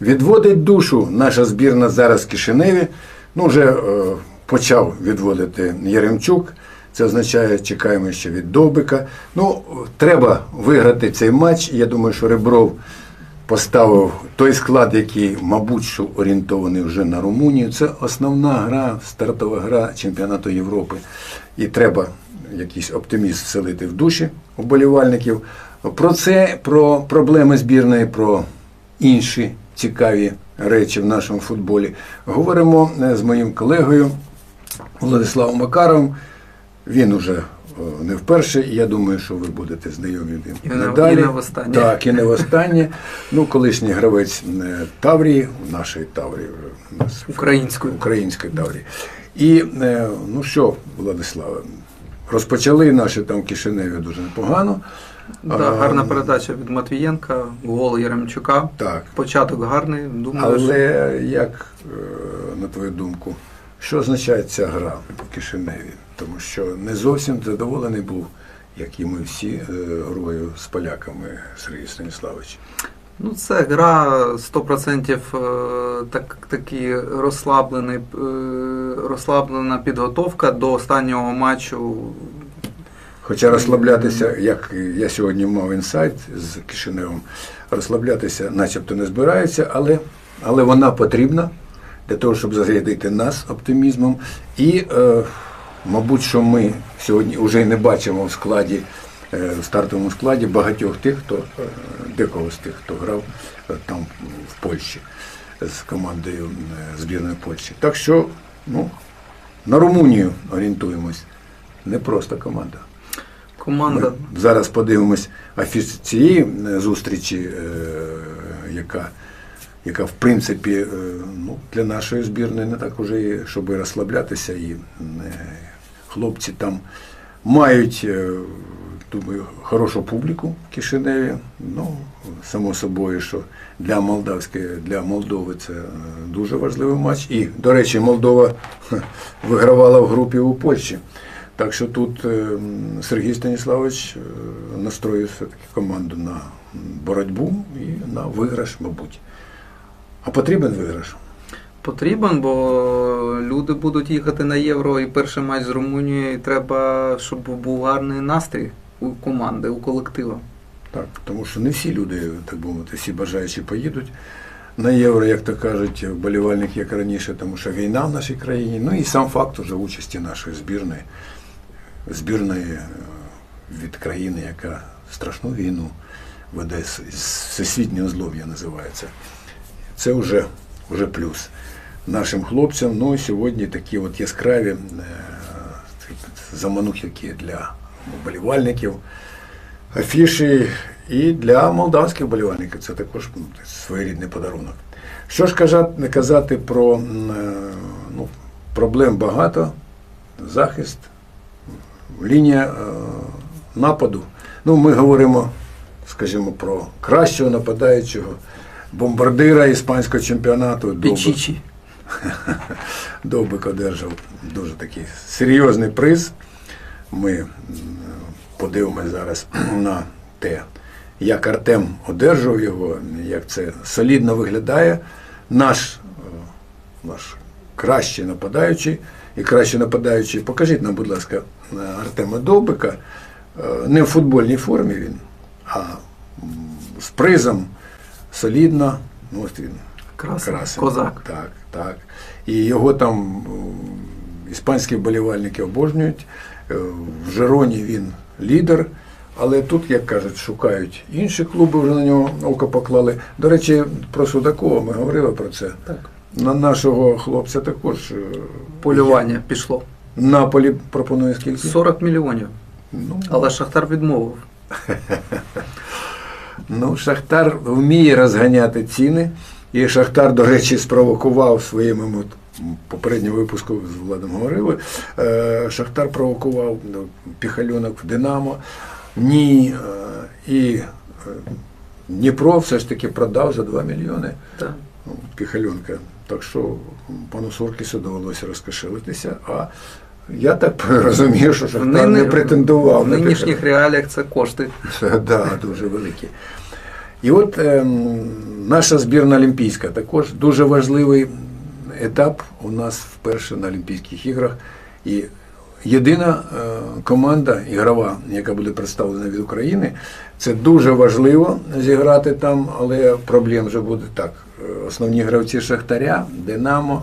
Відводить душу наша збірна зараз в Кишиневі. Ну, вже е, почав відводити Яремчук. Це означає, чекаємо ще від Довбика. Ну, треба виграти цей матч. Я думаю, що Ребров поставив той склад, який, мабуть, що орієнтований вже на Румунію. Це основна гра, стартова гра чемпіонату Європи. І треба якийсь оптимізм вселити в душі вболівальників. Про це, про проблеми збірної, про інші цікаві речі в нашому футболі. Говоримо е, з моїм колегою Владиславом Макаровим. Він уже е, не вперше, і я думаю, що ви будете знайомі І надалі. і не востаннє. Так, і не востаннє. Ну, колишній гравець е, Таврії, нашої Таврії, вже у нас Українською. української Таврії. І ну що, Владиславе, розпочали наші там Кишиневі дуже непогано. Да, А, гарна передача від Матвієнка, гол Яремчука. Так. Початок гарний. Думаю, що Але як, е, на твою думку, що означає ця гра в Кишиневі? Тому що не зовсім задоволений був, як і ми всі, е, грою з поляками Сергій Станіславович. ну, це гра 100% е, так, такий розслаблений, розслаблена підготовка до останнього матчу. Хоча розслаблятися, як я сьогодні мав інсайт з Кишиневом, розслаблятися начебто не збираються, але, але вона потрібна для того, щоб зарядити нас оптимізмом. І, е, мабуть, що ми сьогодні вже не бачимо в складі, е, в стартовому складі багатьох тих, хто е, декого з тих, хто грав е, там в Польщі з командою е, збірної Польщі. Так що, ну, на Румунію орієнтуємось. Непроста команда. Команда Ми зараз подивимось афіш цієї е, зустрічі, е, яка, яка в принципі е, ну, для нашої збірної не так уже, і, щоб розслаблятися. І хлопці там мають, думаю, хорошу публіку в Кишиневі. Ну, само собою, що для Молдавської, для Молдови це дуже важливий матч. І, до речі, Молдова вигравала в групі у Польщі. Так що тут е, Сергій Станіславович е, настроює все-таки команду на боротьбу і на виграш, мабуть. А потрібен виграш. потрібен, бо люди будуть їхати на євро і перший матч з Румунією. Треба, щоб був гарний настрій у команди, у колективу. Так, тому що не всі люди, так би мовити, всі бажаючі поїдуть на євро, як то кажуть, вболівальник як раніше, тому що війна в нашій країні. Ну і сам факт уже участі нашої збірної, збірної е, від країни, яка страшну війну веде всесвітнього злов'я називається. Це вже, вже плюс нашим хлопцям. Ну і сьогодні такі от яскраві е, заманухівки для вболівальників афіші і для молдавських болівальників це також ну, своєрідний подарунок. Що ж казати, казати про е, ну, проблем багато, захист, лінія е, нападу. Ну, ми говоримо, скажімо, про кращого нападаючого, бомбардира іспанського чемпіонату. Пічічі. Довбик одержав дуже такий серйозний приз. Ми подивимося зараз на те, як Артем одержав його, як це солідно виглядає. Наш, е, наш кращий нападаючий і кращий нападаючий. Покажіть нам, будь ласка, е, Артема Довбика. Е, Не в футбольній формі він, а з призом солідно. Ну, ось він. Красен, Красен. козак. Так, так. І його там іспанські вболівальники обожнюють. Е, В Жероні він лідер. Але тут, як кажуть, шукають інші клуби, вже на нього око поклали. До речі, про Судакова ми говорили про це. Так. На нашого хлопця також е, Полювання пішло. Наполі пропонує скільки? 40 мільйонів. Ну, Але Шахтар відмовив. Ну, Шахтар вміє розганяти ціни. І Шахтар, до речі, спровокував своїми ми попередньому випуску з Владом говорили. е, Шахтар провокував ну, піхальонок в Динамо. Ні. е, І Дніпро все ж таки продав за 2 мільйони Так. піхальонка. Так що пану Суркісу довелося розкошелитися. А я так розумію, що Шахтар не претендував В на нинішніх реаліях це кошти. Так, да, дуже великі. І от ем, наша збірна Олімпійська також дуже важливий етап у нас вперше на Олімпійських іграх. І єдина е, команда ігрова, яка буде представлена від України, це дуже важливо зіграти там, але проблем вже буде так. Основні гравці Шахтаря, Динамо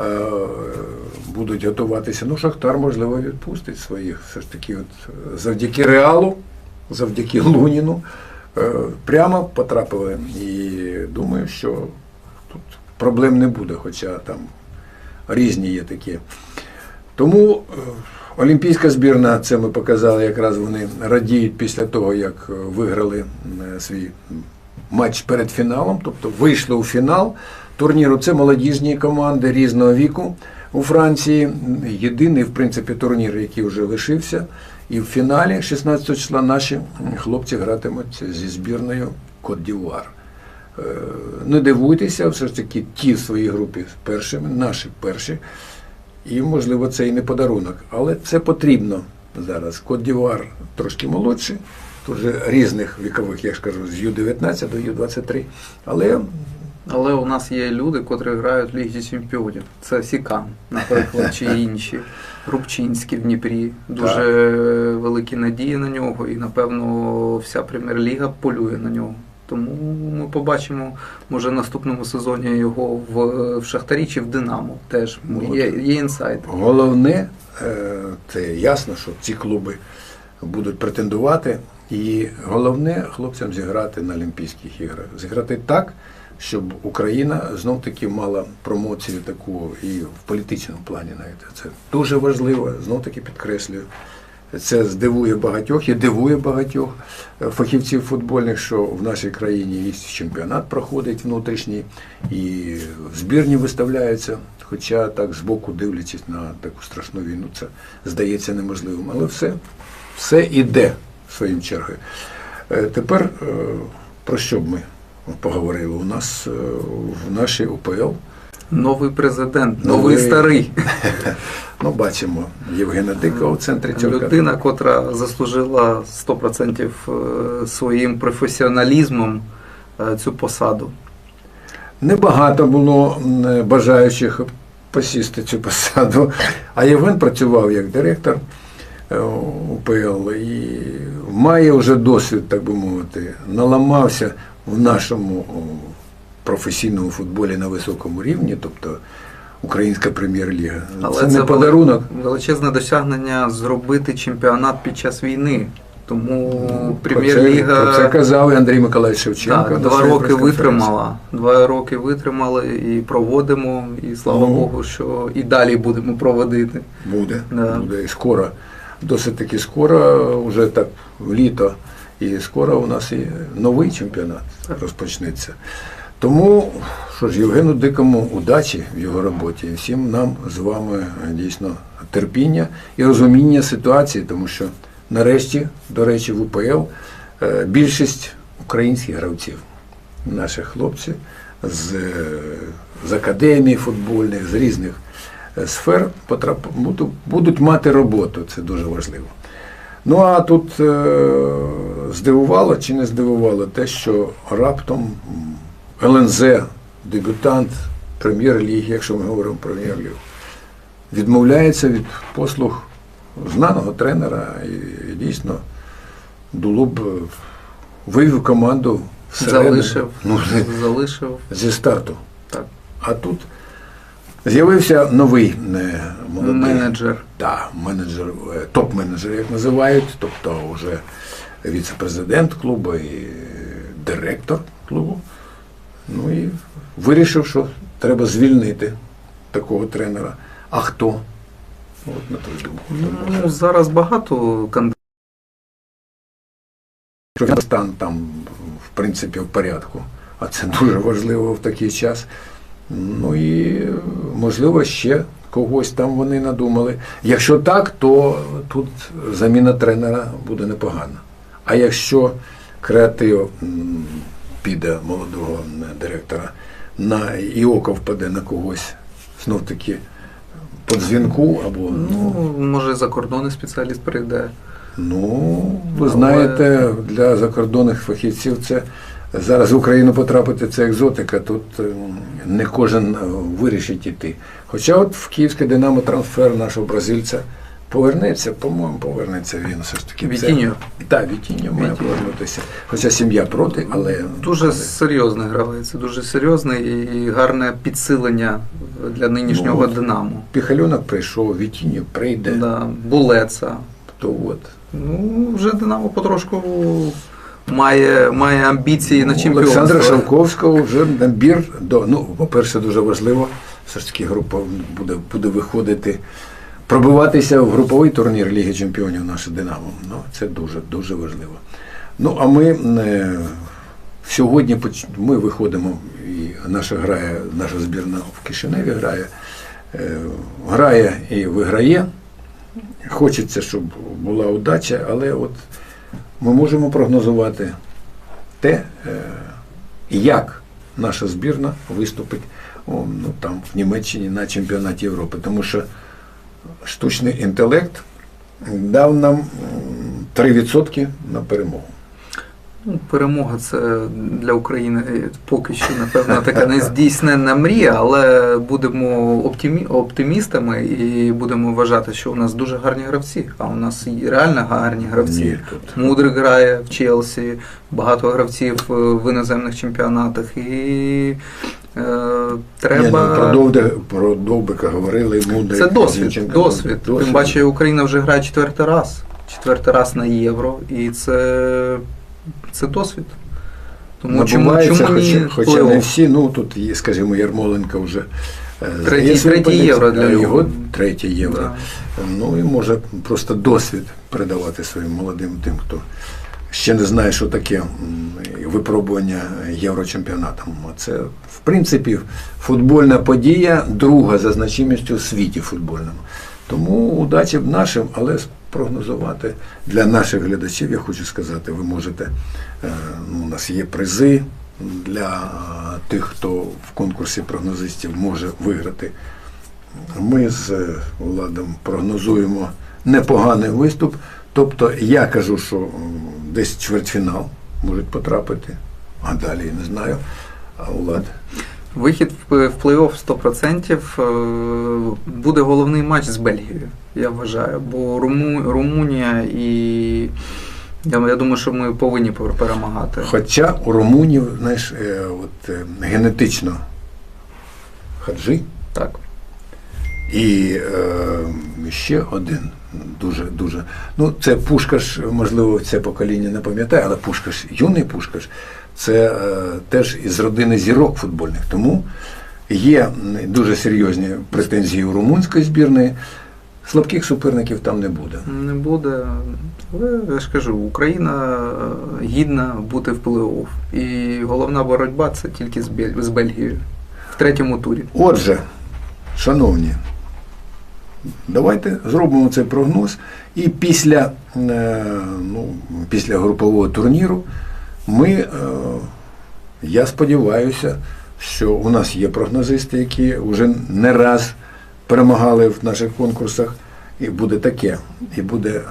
е, будуть готуватися. Ну, Шахтар, можливо, відпустить своїх. Все ж таки, от, завдяки Реалу, завдяки Луніну, е, прямо потрапили. І думаю, що тут проблем не буде, хоча там різні є такі. Тому е, олімпійська збірна, це ми показали, якраз вони радіють після того, як виграли свій матч перед фіналом, тобто вийшли у фінал турніру. Це молодіжні команди різного віку у Франції. Єдиний, в принципі, турнір, який вже лишився. І в фіналі 16 числа наші хлопці гратимуть зі збірною Кот-Дівуар. Е, Не дивуйтеся, все ж таки ті в своїй групі першими, наші перші. І, можливо, це і не подарунок. Але це потрібно зараз. Кот-Дівуар трошки молодший, тут же різних вікових, я ж кажу, з Ю-19 до Ю-23. Але Але у нас є люди, котрі грають в Лігі Чемпіонів. Це Сікан, наприклад, чи інші. Рубчинський в Дніпрі. Дуже великі надії на нього, і напевно вся прем'єр-ліга полює на нього. Тому ми побачимо, може, в наступному сезоні його в, в Шахтарі чи в Динамо. Теж є, є інсайт. Головне, е, це ясно, що ці клуби будуть претендувати. І головне хлопцям зіграти на Олімпійських іграх. Зіграти так, щоб Україна знов таки мала промоцію таку і в політичному плані навіть. Це дуже важливо, знов таки підкреслюю. Це здивує багатьох і дивує багатьох фахівців футбольних, що в нашій країні і чемпіонат проходить внутрішній, і збірні виставляються. Хоча так збоку дивлячись на таку страшну війну, це здається неможливим. Але все, все іде своїм чергою. Е, Тепер е, про що б ми поговорили? У нас е, в нашій УПЛ Новий президент, Новий. новий старий. ну, бачимо Євгена Дика у центрі цього Людина, котра заслужила 100% е, своїм професіоналізмом цю посаду. Небагато було бажаючих посісти цю посаду. А Євген працював як директор УПЛ і має вже досвід, так би мовити, наламався в нашому професійному футболі на високому рівні, тобто Українська прем'єр-ліга. це, не вели- подарунок. величезне досягнення зробити чемпіонат під час війни. Тому Про прем'єр-ліга про це казав і Андрій Миколаївич Шевченко. так, два роки витримала. Два роки витримали і проводимо. І слава Ну. Богу, що і далі будемо проводити. Буде, Да. буде і скоро. Досить таки скоро, вже так в літо, і скоро у нас і новий чемпіонат розпочнеться. Тому, що ж, Євгену Дикому удачі в його роботі. І всім нам з вами дійсно терпіння і розуміння ситуації, тому що нарешті, до речі, в УПЛ е, більшість українських гравців, наші хлопці з, е, з академій футбольних, з різних сфер потрап... будуть мати роботу, це дуже важливо. Ну а тут е, здивувало чи не здивувало те, що раптом ЛНЗ, дебютант прем'єр-ліги, якщо ми говоримо про прем'єр-лігу, відмовляється від послуг знаного тренера і, і дійсно було б е, вивів команду всередину. Залишив, Ну, залишив. зі старту. Так. А тут з'явився новий е, молодий Менеджер. Да, менеджер, е, топ-менеджер, як називають, тобто вже віце-президент клубу і директор клубу. Ну і вирішив, що треба звільнити такого тренера. А хто? От на твою думку. Ну, зараз багато кандидатів. Стан там, в принципі, в порядку. А це дуже важливо в такий час. Ну і можливо ще когось там вони надумали. Якщо так, то тут заміна тренера буде непогана. А якщо креатив піде молодого директора на і око впаде на когось, знов таки по дзвінку або Ну, може, закордонний спеціаліст прийде. Ну, ви Але- знаєте, для закордонних фахівців це зараз в Україну потрапити це екзотика. Тут е, не кожен е, вирішить іти. Хоча от в Київське Динамо трансфер нашого бразильця повернеться, по-моєму, повернеться він все ж таки. Вітіньо. Так, Вітіньо має повернутися. Хоча сім'я проти, але Дуже серйозний гравець, дуже серйозний і гарне підсилення для нинішнього Ну, Динамо. Піхальонок прийшов, Вітіньо прийде. Да, Булеца. То от. Ну, вже Динамо потрошку має, має амбіції на чемпіонство. Олександра Шавковського вже набір до. Ну, по-перше, дуже важливо, все ж таки група буде, буде виходити, пробиватися в груповий турнір Ліги Чемпіонів наше Динамо. Ну, це дуже, дуже важливо. Ну, а ми е, сьогодні ми виходимо, і наша грає, наша збірна в Кишиневі грає, е, грає і виграє. Хочеться, щоб була удача, але от ми можемо прогнозувати те, е, як наша збірна виступить ну, там, в Німеччині на чемпіонаті Європи. Тому що штучний інтелект дав нам 3% на перемогу. Ну, перемога це для України поки що, напевно, така нездійсненна мрія, але будемо оптимі... оптимістами і будемо вважати, що у нас дуже гарні гравці. А у нас і реально гарні гравці. Ні, тут. Мудрик грає в Челсі, багато гравців е, в іноземних чемпіонатах. І е, треба. Ні, ну, про, Довде, про Довбика говорили, Мудрик. Це досвід, досвід. Тим паче Україна вже грає четвертий раз. Четвертий раз на євро. І це, це досвід. Тому чому, чому ні хоча, хоча не всі, ну тут є, скажімо, Ярмоленко вже е, Третій- третій євро для його третє євро. Да. Ну і може просто досвід передавати своїм молодим тим, хто ще не знає, що таке випробування єврочемпіонатом. Це, в принципі, футбольна подія, друга за значимістю у світі футбольному. Тому удачі нашим, але спрогнозувати для наших глядачів, я хочу сказати, ви можете, е, ну, у нас є призи для е, тих, хто в конкурсі прогнозистів може виграти ми з е, Владом прогнозуємо непоганий виступ. Тобто я кажу, що десь чвертьфінал можуть потрапити, а далі не знаю. А Влад. Вихід в плей-офф 100% е, буде головний матч з Бельгією, я вважаю. Бо Руму, Румунія і я, я думаю, що ми повинні перемагати. Хоча у румунів, знаєш, е, от, е, генетично хаджи Так. і е, ще один дуже дуже. Ну, це Пушкаш, можливо, це покоління не пам'ятає, але Пушкаш, юний Пушкаш, це е, теж із родини зірок футбольних. Тому є дуже серйозні претензії у румунської збірної. Слабких суперників там не буде. Не буде. Але я ж кажу, Україна е, гідна бути в плей-офф. І головна боротьба це тільки з Бельгією в третьому турі. Отже, шановні, давайте зробимо цей прогноз. І після, е, ну, після групового турніру ми, е, я сподіваюся, що у нас є прогнозисти, які вже не раз перемагали в наших конкурсах. І буде таке, і буде е,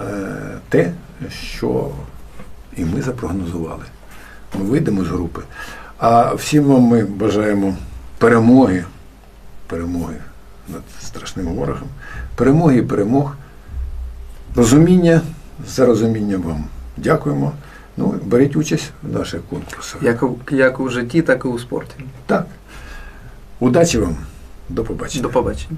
те, що і ми запрогнозували. Ми вийдемо з групи. А всім вам ми бажаємо перемоги, перемоги над страшним ворогом, перемоги і перемог, розуміння, за розуміння вам. Дякуємо. Ну, беріть участь в наших конкурсах. Як, як у житті, так і у спорті. Так. Удачі вам. До побачення. До побачення.